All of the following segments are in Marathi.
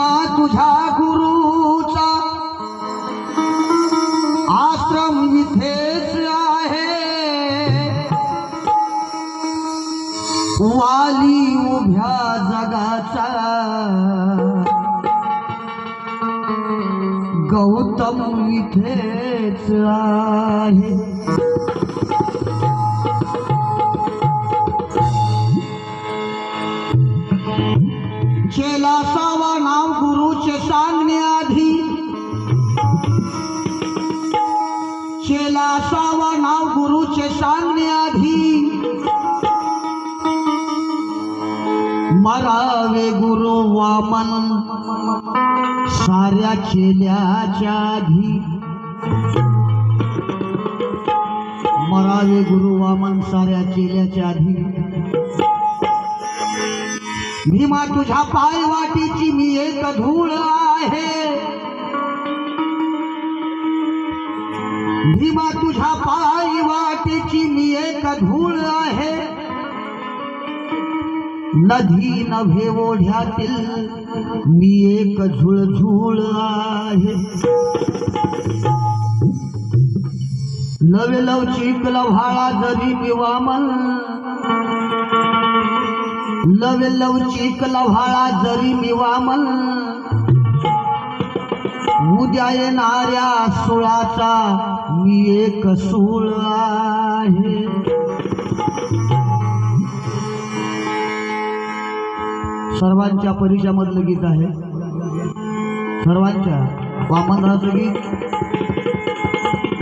महिमा तुझ्या गुरुचा आश्रम इथेच आहे. वाली उभ्या जगाचा गौतम इथेच आहे. वामन साऱ्या आधी मरावे गुरु वामन साऱ्या आधी भीमा तुझ्या पाय वाटीची मी एक धूळ आहे. भीमा तुझ्या पाय वाटीची मी एक धूळ आहे. नदी नभे ओढ्यातील मी एक झुळझुळ आहे. लवे लवचिक लव्हाळा जरी मी वामन लवचिक लव्हाळा जरी मी उद्या येणाऱ्या सुळाचा मी एक सूळ आहे. सर्वांच्या परिचयामधलं गीत आहे. सर्वांच्या वामनराचं गीत.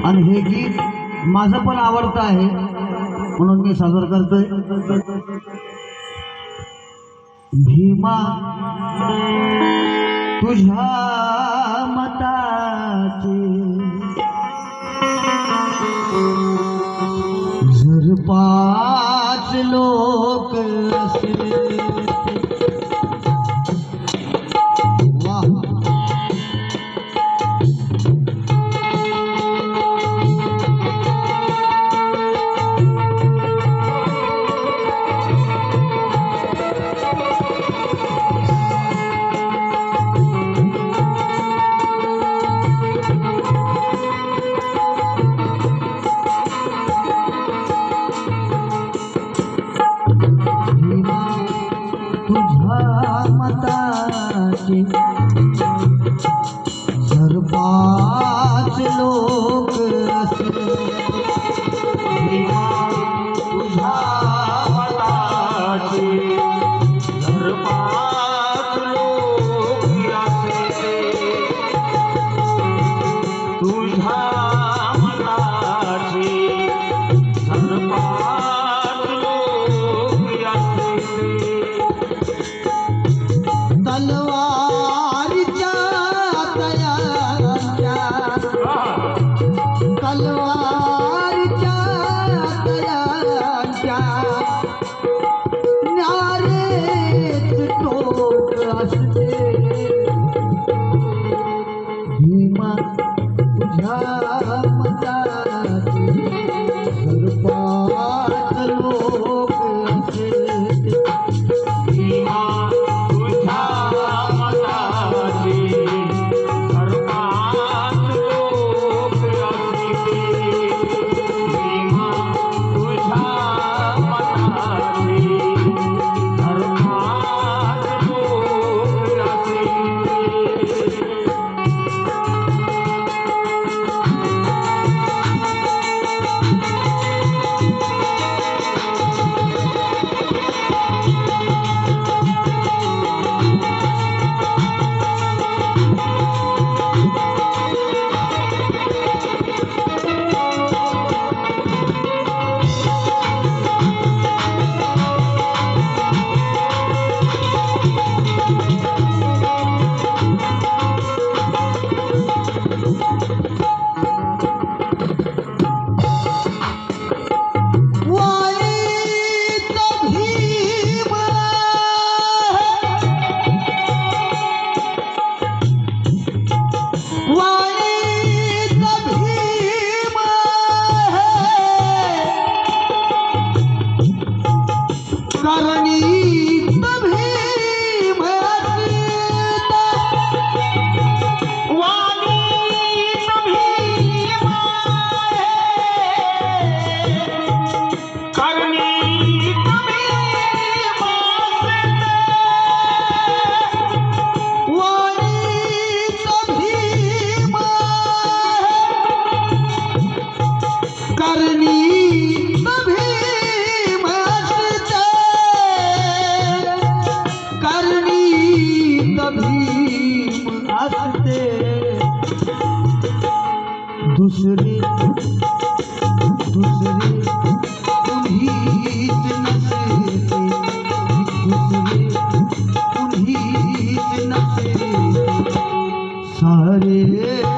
आणि हे गीत माझं पण आवडतं आहे म्हणून मी सादर करतोय. भीमा तुझ्या Thank you. 嗯。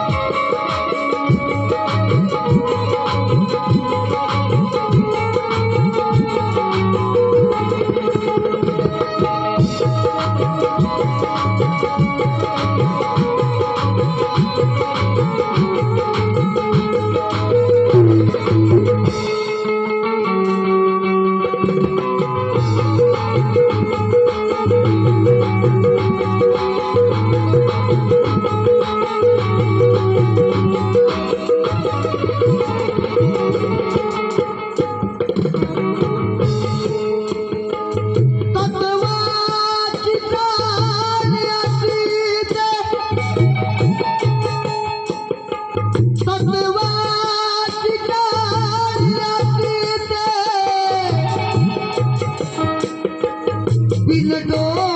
We let go.